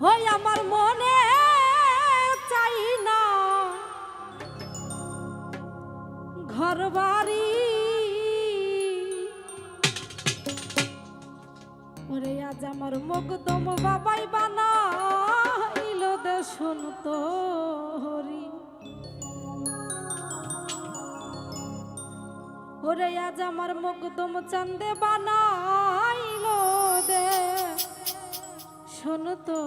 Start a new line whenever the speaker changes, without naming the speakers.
ওই আমার মনে, চাই না। ঘর বাড়ি ওরে আজ আমার মকদম বাবাই বানাইল দে শুনতো হরি ওরে আজ আমার মকদম চান্দে বানাইল দে শোনো তো।